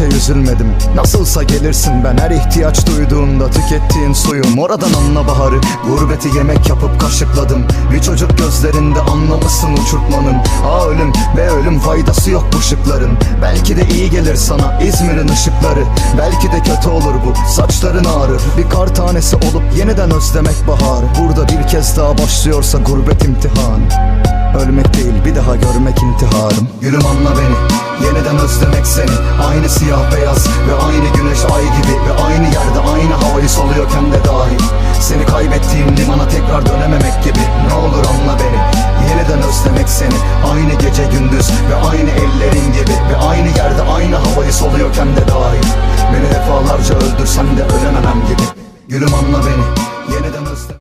şey üzülmedim. Nasılsa gelirsin ben her ihtiyaç duyduğunda Tükettiğin suyum oradan anla baharı Gurbeti yemek yapıp kaşıkladım. Bir çocuk gözlerinde anlamışsın uçurtmanın. A ölüm ve ölüm faydası yok bu şıkların. Belki de iyi gelir sana İzmir'in ışıkları. Belki de kötü olur bu saçların ağrır Bir kar tanesi olup yeniden özlemek bahar. Burada bir kez daha başlıyorsa gurbet imtihanı Ölmek değil bir daha görmek intiharım. Gülüm anla beni Yeniden özlemek seni siyah beyaz ve aynı güneş ay gibi Ve aynı yerde aynı havayı soluyorken de dahil Seni kaybettiğim limana tekrar dönememek gibi. Ne olur anla beni Yeniden özlemek seni. Aynı gece gündüz ve aynı ellerin gibi Ve aynı yerde aynı havayı soluyorken de dahil Beni defalarca öldürsen de ölememem gibi. Gülüm anla beni